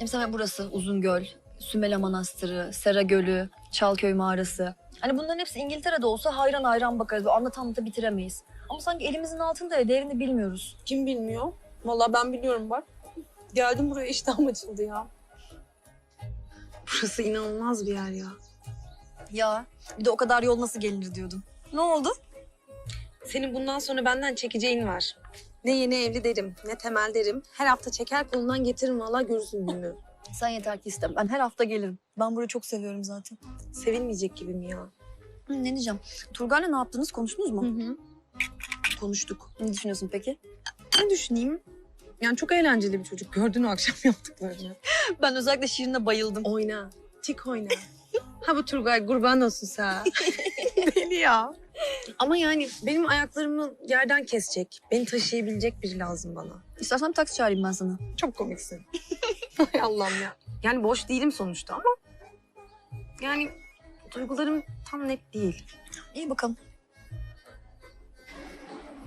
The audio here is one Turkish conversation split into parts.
Mesela burası Uzungöl, Sümele Manastırı, Sera Gölü, Çalköy Mağarası. Hani bunların hepsi İngiltere'de olsa hayran hayran bakarız. Anlat anlata bitiremeyiz. Ama sanki elimizin altında ya değerini bilmiyoruz. Kim bilmiyor? Vallahi ben biliyorum bak. Geldim buraya iştahım açıldı ya. Burası inanılmaz bir yer ya. Ya bir de o kadar yol nasıl gelinir diyordum. Ne oldu? Senin bundan sonra benden çekeceğin var. Ne yeni evli derim, ne temel derim. Her hafta çeker kolundan getiririm valla görürsün gününü. Sen yeter ki iste. Ben her hafta gelirim. Ben burayı çok seviyorum zaten. Sevilmeyecek gibi mi ya? Hı, ne diyeceğim? Turgay'la ne yaptınız? Konuştunuz mu? hı. Konuştuk. Ne düşünüyorsun peki? Ne düşüneyim? Yani çok eğlenceli bir çocuk. Gördün o akşam yaptıklarını. Ben özellikle şiirine bayıldım. Oyna. Tik oyna. ha bu Turgay kurban olsun sen. Deli ya. Ama yani benim ayaklarımı yerden kesecek, beni taşıyabilecek biri lazım bana. İstersen taksi çağırayım ben sana. Çok komiksin. Hay Allah'ım ya. Yani boş değilim sonuçta ama... Yani duygularım tam net değil. İyi bakalım.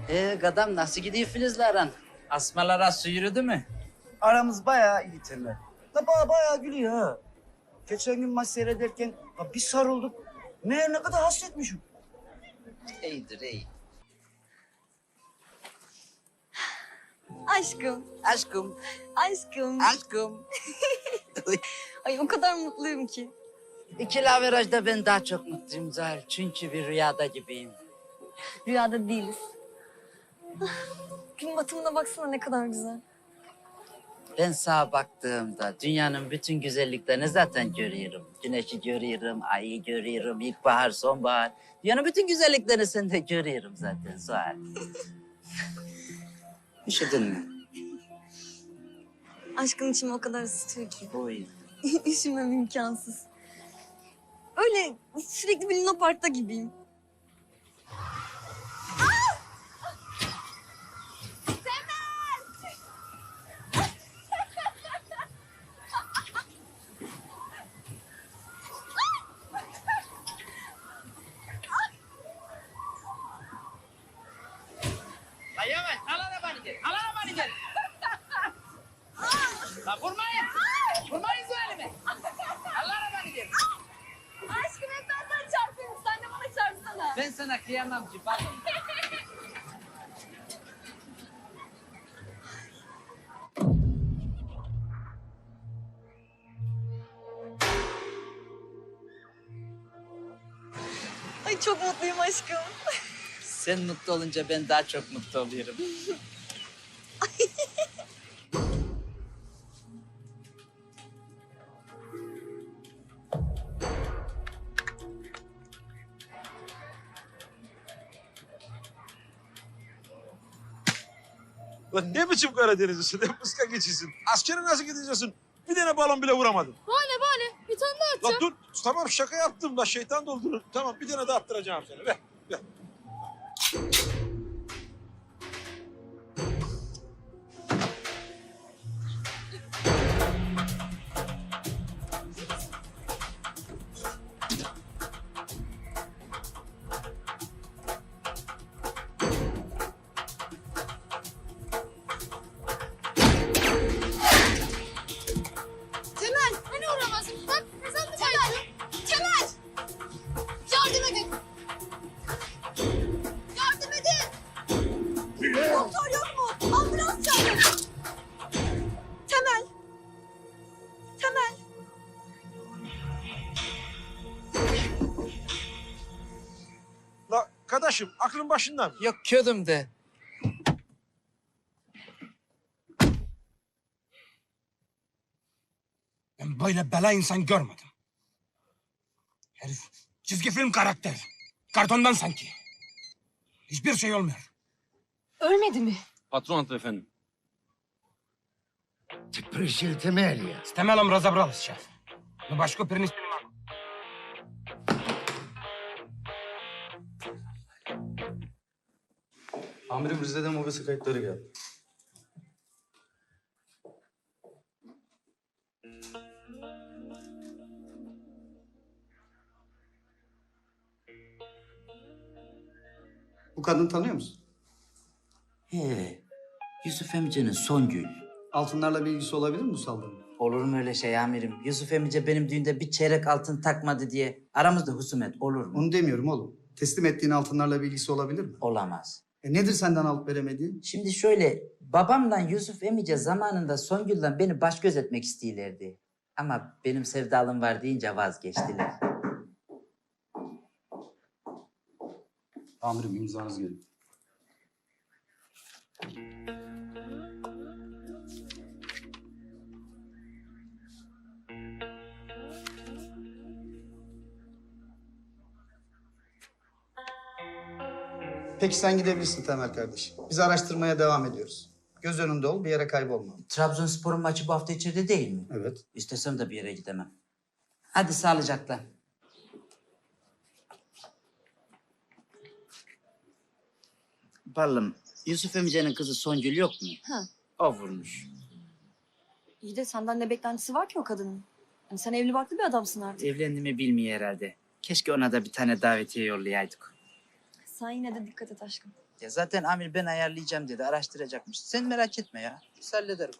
Ee gadam nasıl gidiyor Filiz'le aran? Asmalara su yürüdü mü? Aramız bayağı iyi Temel. Da baya bayağı gülüyor ha. Geçen gün maç seyrederken ya bir sarıldık. Meğer ne kadar hasretmişim. İyidir iyi. Aşkım, Aşkım, aşkım. aşkım. Ay o kadar mutluyum ki. İki laverajda ben daha çok mutluyum Zuhal. Çünkü bir rüyada gibiyim. Rüyada değiliz. Ah, Gün batımına baksana ne kadar güzel. Ben sağa baktığımda dünyanın bütün güzelliklerini zaten görüyorum. Güneşi görüyorum, ayı görüyorum, ilkbahar, sonbahar. Dünyanın bütün güzelliklerini sen de görüyorum zaten Zuhal. Üşüdün mü? Aşkın içimi o kadar ısıtıyor ki. Oy. Üşümem imkansız. Öyle sürekli bir Luna Park'ta gibiyim. La yavaş, al arabanı gel, al arabanı gel. La vurmayın, vurmayın Zuhal'ime. Al arabanı gel. Aşkım hep ben sana çarpıyorum. Sen de bana çarpsana. Ben sana kıyamam ki, pardon. Ay çok mutluyum aşkım. Sen mutlu olunca ben daha çok mutlu oluyorum. Lan ne biçim Karadenizlisin? Hep ıska geçiyorsun. Askere nasıl gideceksin? Bir tane balon bile vuramadın. Bana bana bir tane daha Lan dur tamam şaka yaptım da şeytan doldurur. Tamam bir tane daha attıracağım seni. Ver. kardeşim aklın başında mı? Yok ködüm de. Ben böyle bela insan görmedim. Herif çizgi film karakter. Kartondan sanki. Hiçbir şey olmuyor. Ölmedi mi? Patron antrenör efendim. Ти пришел Темелия. С Темелом разобрались сейчас. Но башку перенести Amirim Rize'den mobese kayıtları geldi. Bu kadını tanıyor musun? He, Yusuf emcinin Songül. Altınlarla bir ilgisi olabilir mi bu saldırının? Olur mu öyle şey amirim? Yusuf emice benim düğünde bir çeyrek altın takmadı diye aramızda husumet olur mu? Onu demiyorum oğlum. Teslim ettiğin altınlarla bir ilgisi olabilir mi? Olamaz. E nedir senden alıp veremediğin? Şimdi şöyle, babamla Yusuf emice zamanında Songül'den beni baş göz etmek istiyorlardı. Ama benim sevdalım var deyince vazgeçtiler. Amirim imzanız gelin. Peki sen gidebilirsin Temel kardeş. Biz araştırmaya devam ediyoruz. Göz önünde ol, bir yere kaybolma. Trabzonspor'un maçı bu hafta içeride değil mi? Evet. İstesem de bir yere gidemem. Hadi sağlıcakla. Balım, Yusuf emicenin kızı Songül yok mu? Ha. O vurmuş. İyi de senden ne beklentisi var ki o kadının? Yani sen evli barklı bir adamsın artık. Evlendi mi bilmiyor herhalde. Keşke ona da bir tane davetiye yollayaydık. Sen yine de dikkat et aşkım. Ya zaten Amir ben ayarlayacağım dedi, araştıracakmış. Sen merak etme ya, biz hallederim.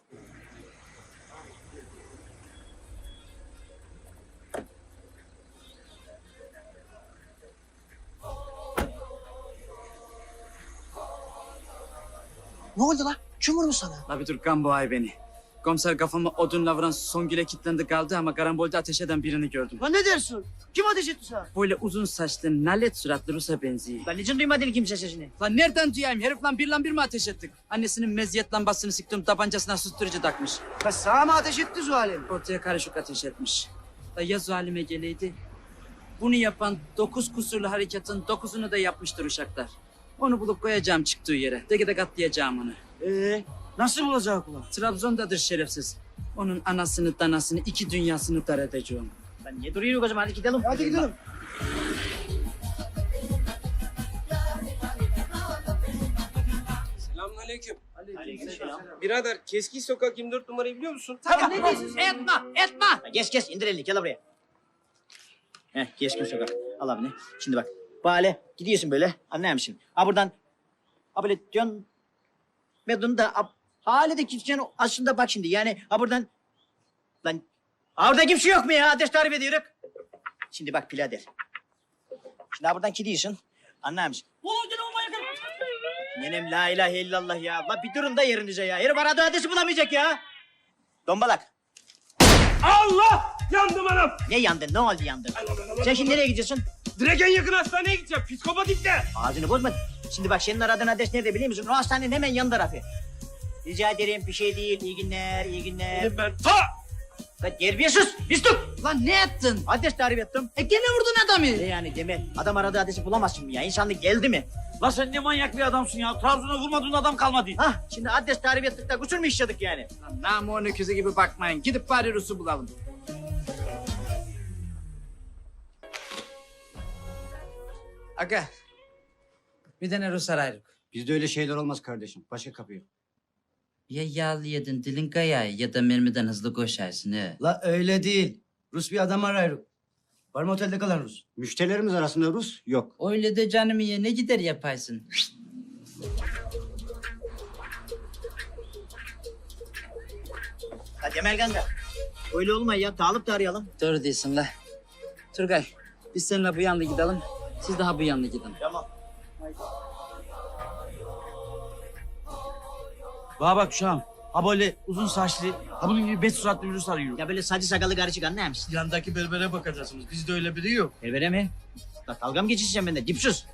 Ne oldu la? Kim vurmuş sana? La bir dur gambo ay beni. Komiser kafama odunla vuran Songül'e kilitlendi kaldı ama karambolde ateş eden birini gördüm. Lan ne dersin? Kim ateş etti sana? Böyle uzun saçlı, nalet suratlı Rus'a benziyor. Lan niçin duymadın kimse sesini? Lan nereden duyayım? Herif lan bir lan bir mi ateş ettik? Annesinin meziyet lambasını sıktım tabancasına susturucu takmış. Lan sana mı ateş etti Zuhal'im? Ortaya karışık ateş etmiş. La ya zalime geleydi? Bunu yapan dokuz kusurlu hareketin dokuzunu da yapmıştır uşaklar. Onu bulup koyacağım çıktığı yere. Teke tek atlayacağım onu. Ee, nasıl bulacak ulan? Trabzon'dadır şerefsiz. Onun anasını danasını iki dünyasını dar edeceğim. Lan niye duruyorsun o zaman? Hadi gidelim. Hadi gidelim. Selamünaleyküm. Birader Keskin Sokak 24 numarayı biliyor musun? Tamam ne diyorsun? Etme, etme! Geç geç indir elini gel buraya. Heh geçkin sokak. Al abini. Şimdi bak. Bale gidiyorsun böyle anlayamışsın. Ha buradan ha böyle diyorsun. Medun da ha, hale de aslında bak şimdi yani ha buradan lan orada kimse yok mu ya ateş tarif ediyoruz. Şimdi bak birader. Şimdi ha buradan gidiyorsun. Anlayamışsın. Nenem la ilahe illallah ya. La bir durun da yerinize ya. Herif aradığı adresi bulamayacak ya. Dombalak. Allah! Yandım anam! Ne yandın? Ne oldu yandın? Sen şimdi nereye gidiyorsun? Direkt en yakın hastaneye gideceğim. Psikopat ipte. Ağzını bozma. Şimdi bak senin aradığın adres nerede biliyor musun? O hastanenin hemen yan tarafı. Rica ederim bir şey değil. İyi günler, iyi günler. Ben ta! Lan terbiyesiz! Pislik! Lan ne ettin? Adres tarif ettim. E gene vurdun adamı. Ne yani Demir? Adam aradığı adresi bulamazsın mı ya? İnsanlık geldi mi? La sen ne manyak bir adamsın ya. Trabzon'a vurmadığın adam kalmadı. Hah şimdi adres tarif ettik de kusur mu işledik yani? Lan namuğun öküzü gibi bakmayın. Gidip bari Rus'u bulalım. Aga. Bir tane Rus arayırık. Bizde öyle şeyler olmaz kardeşim. Başka kapıyı. Ya yağlı yedin dilin kayar ya da mermiden hızlı koşarsın he. La öyle değil. Rus bir adam arıyor. Var mı otelde kalan Rus? Müşterilerimiz arasında Rus yok. Öyle de canım ye ne gider yaparsın. Ha Demel Ganga. Öyle olma ya. Dağılıp da arayalım. Doğru diyorsun la. Turgay biz seninle bu yanlı gidelim. Siz daha bu yanlı gidin. Tamam. Bana bak şu an. Ha böyle uzun saçlı, ha bunun gibi beş suratlı virüs arıyor. Ya böyle saçı sakalı karışık anlayamış. Yandaki berbere bakacaksınız. Bizde öyle biri yok. Berbere mi? Bak dalga mı geçişeceğim ben de? Dipsiz.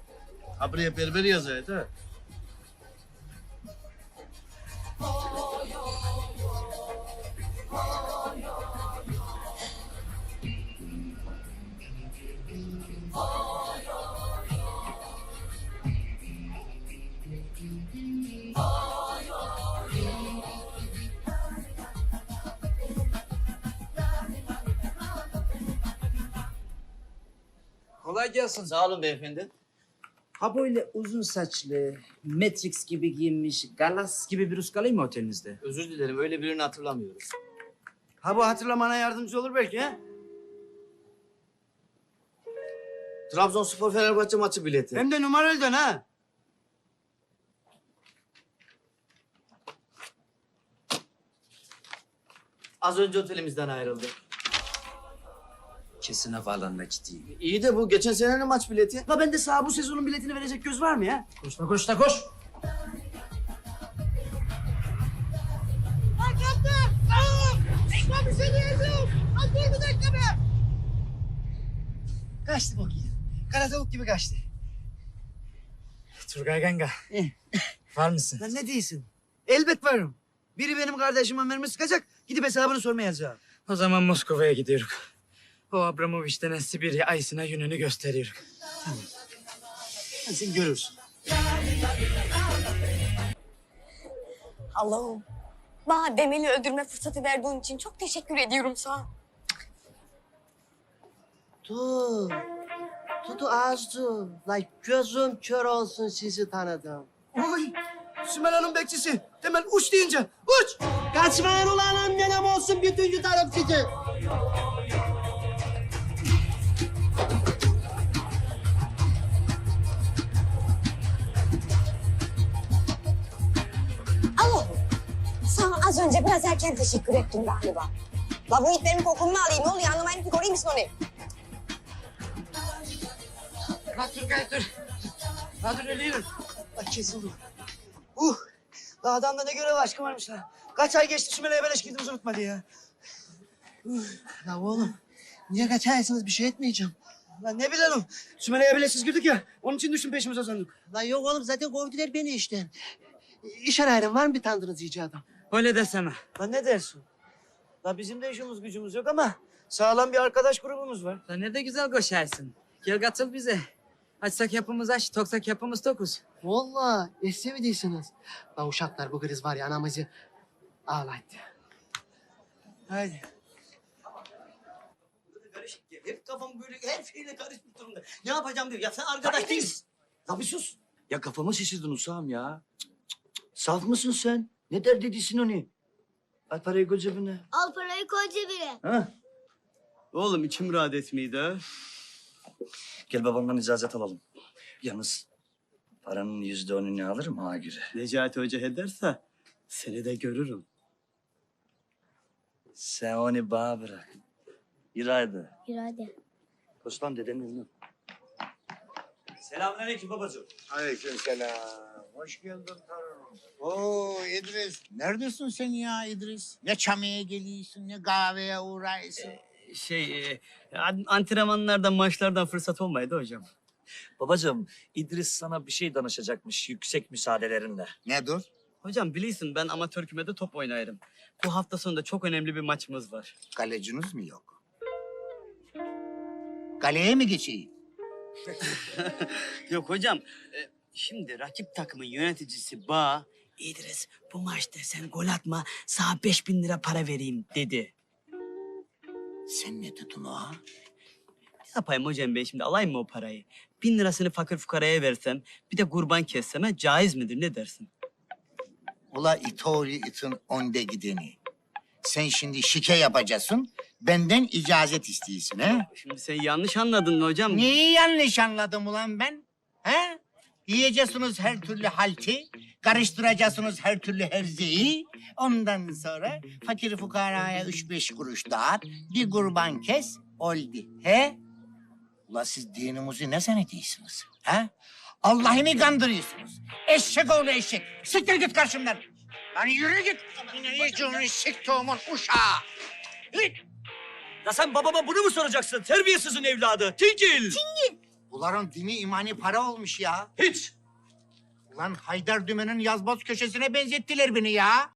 Ha buraya berber yazıyor ha. Kolay gelsin. Sağ olun beyefendi. Ha böyle uzun saçlı, Matrix gibi giyinmiş, galas gibi bir Rus kalayım mı otelinizde? Özür dilerim öyle birini hatırlamıyorum. Ha bu hatırlamana yardımcı olur belki ha? Trabzonspor Fenerbahçe maçı bileti. Hem de numaralıdan ha. Az önce otelimizden ayrıldı. Kesin havaalanına gideyim. İyi de bu geçen senenin maç bileti. La ben de sana bu sezonun biletini verecek göz var mı ya? Koş la koş la koş. Lan kaptan! Aa! Lan bir şey diyeceğim! Lan dur bir dakika be! Kaçtı bakayım. Kara tavuk gibi kaçtı. Turgay Ganga. Var mısın? Lan ne değilsin? Elbet varım. Biri benim kardeşime mermi sıkacak, gidip hesabını sormayacağım. O zaman Moskova'ya gidiyoruz. O Abramovich denen Sibirya ayısına yönünü gösteriyoruz. Sen, sen görürsün. Allah'ım. Bana Demel'i öldürme fırsatı verdiğin için çok teşekkür ediyorum sana. Dur. Dur az dur. La gözüm kör olsun sizi tanıdım. Oy. Sümel Hanım bekçisi. Temel uç deyince uç. Kaçmayın ulan annenem olsun bütün yutarım sizi. Az önce biraz erken teşekkür ettim galiba. La bu itlerin kokunu mu alayım? Ne oluyor? Anlamayın ki koruyayım mısın onu? La Turgay dur. La dur ölüyorum. La kesildim. Uh. La adamda ne görev aşkı varmış la. Kaç ay geçti Sümel'e beleş girdiğimizi unutmadı ya. Uh. La oğlum. Niye kaç aysınız bir şey etmeyeceğim. Lan ne bilelim. Sümel'e beleşsiz girdik ya. Onun için düştüm peşimize sandık. Lan yok oğlum zaten kovdular beni işten. İş arayırım var mı bir tanıdığınız iyice adam? Öyle desene. Lan ne dersin? Lan bizim de işimiz gücümüz yok ama sağlam bir arkadaş grubumuz var. La ne de güzel koşarsın. Gel katıl bize. Açsak yapımız aç, toksak yapımız dokuz. Mi değilsiniz? Lan uşaklar bu kriz var ya anamızı ağlattı. Haydi. Karışık ya. Hep kafam böyle her şeyle karışmış durumda. Ne yapacağım diyor. Ya sen arkadaş değilsin. La bir sus. Ya kafamı şişirdin Usam ya. Cık, cık, cık. Saf mısın sen? Ne der dedisin onu? Al parayı koy cebine. Al parayı koy cebine. Ha? Oğlum içim rahat etmeydi. Gel babamdan icazet alalım. Yalnız paranın yüzde onunu alırım ha göre. Necati Hoca ederse seni de görürüm. Sen onu bana bırak. Yürü haydi. Yürü hadi. Koş lan dedenin önüne. Selamünaleyküm babacığım. Aleykümselam. Hoş geldin torunum. Oo İdris. Neredesin sen ya İdris? Ne çamaya geliyorsun ne kahveye uğrayısın. Şey, e, an- antrenmanlardan, maçlardan fırsat olmaydı hocam. Babacığım İdris sana bir şey danışacakmış yüksek müsaadelerinle. Ne dur? Hocam biliyorsun ben amatör kümede top oynarım. Bu hafta sonunda çok önemli bir maçımız var. Kaleciniz mi yok? Kaleye mi geçeyim? Yok hocam, e, şimdi rakip takımın yöneticisi Bağ, İdris bu maçta sen gol atma, sana 5000 lira para vereyim dedi. Sen ne dedin o? ha? Ne yapayım hocam ben şimdi alayım mı o parayı? Bin lirasını fakir fukaraya versem, bir de kurban kessem ha, caiz midir ne dersin? Ula itori itin önde gideni. Sen şimdi şike yapacaksın. Benden icazet istiyorsun he? Şimdi sen yanlış anladın hocam. Neyi yanlış anladım ulan ben? He? Yiyeceksiniz her türlü halti, karıştıracaksınız her türlü herzeyi. Ondan sonra fakir fukaraya üç beş kuruş dağıt, bir kurban kes, oldu. He? Ula siz dinimizi ne zannediyorsunuz? He? Allah'ı mı kandırıyorsunuz? Eşek oğlu eşek. Siktir git karşımdan. Hani yürü git. Yiyeceğini siktiğimin uşağı. Ya sen babama bunu mu soracaksın? Terbiyesizin evladı. Tingil. Ulan dini imani para olmuş ya. Hiç. Ulan Haydar Dümen'in yazboz köşesine benzettiler beni ya.